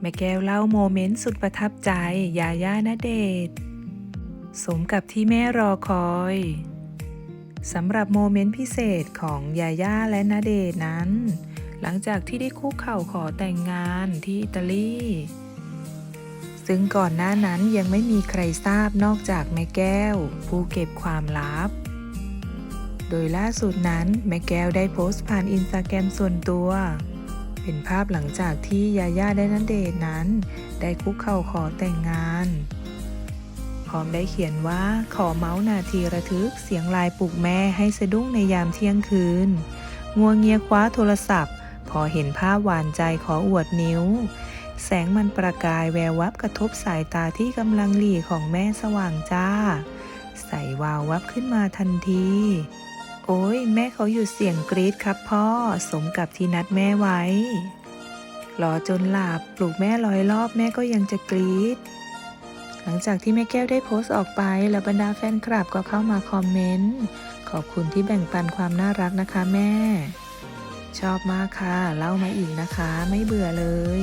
แม่แก้วเล่าโมเมนต์สุดประทับใจยาย่าณเดชสมกับที่แม่รอคอยสำหรับโมเมนต์พิเศษของยาย่าและณเดชน์นั้น หลังจากที่ได้คุกเข่าขอแต่งงานที่อิตาลี ซึ่งก่อนหน้านั้นยังไม่มีใครทราบนอกจากแม่แก้ว ผู้เก็บความลับ โดยล่าสุดนั้นแม่แก้วได้โพสต์ผ่านอินสตาแกรมส่วนตัว เป็นภาพหลังจากที่ยาย่าและณเดชน์นั้น ได้คุกเข่าขอแต่งงาน พร้อมได้เขียนว่าขอเมาส์นาทีระทึกเสียงลายปลุกแม่ให้สะดุ้งในยามเที่ยงคืน งัวเงียคว้าโทรศัพท์ พอเห็นภาพหวานใจขออวดนิ้ว แสงมันประกายแวววับกระทบสายตาที่กำลังหลีของแม่สว่างจ้า ใส่วาววับขึ้นมาทันที เขาหยุดเสียงกรี๊ดครับพ่อ สมกับที่นัดแม่ไว้รอจนหลับปลุกแม่ร้อยรอบแม่ก็ยังจะกรี๊ด หลังจากที่แม่แก้วได้โพสต์ออกไปแล้วบรรดาแฟนคลับก็เข้ามาคอมเมนต์ ขอบคุณที่แบ่งปันความน่ารักนะคะแม่ ชอบมากค่ะ เล่ามาอีกนะคะ ไม่เบื่อเลย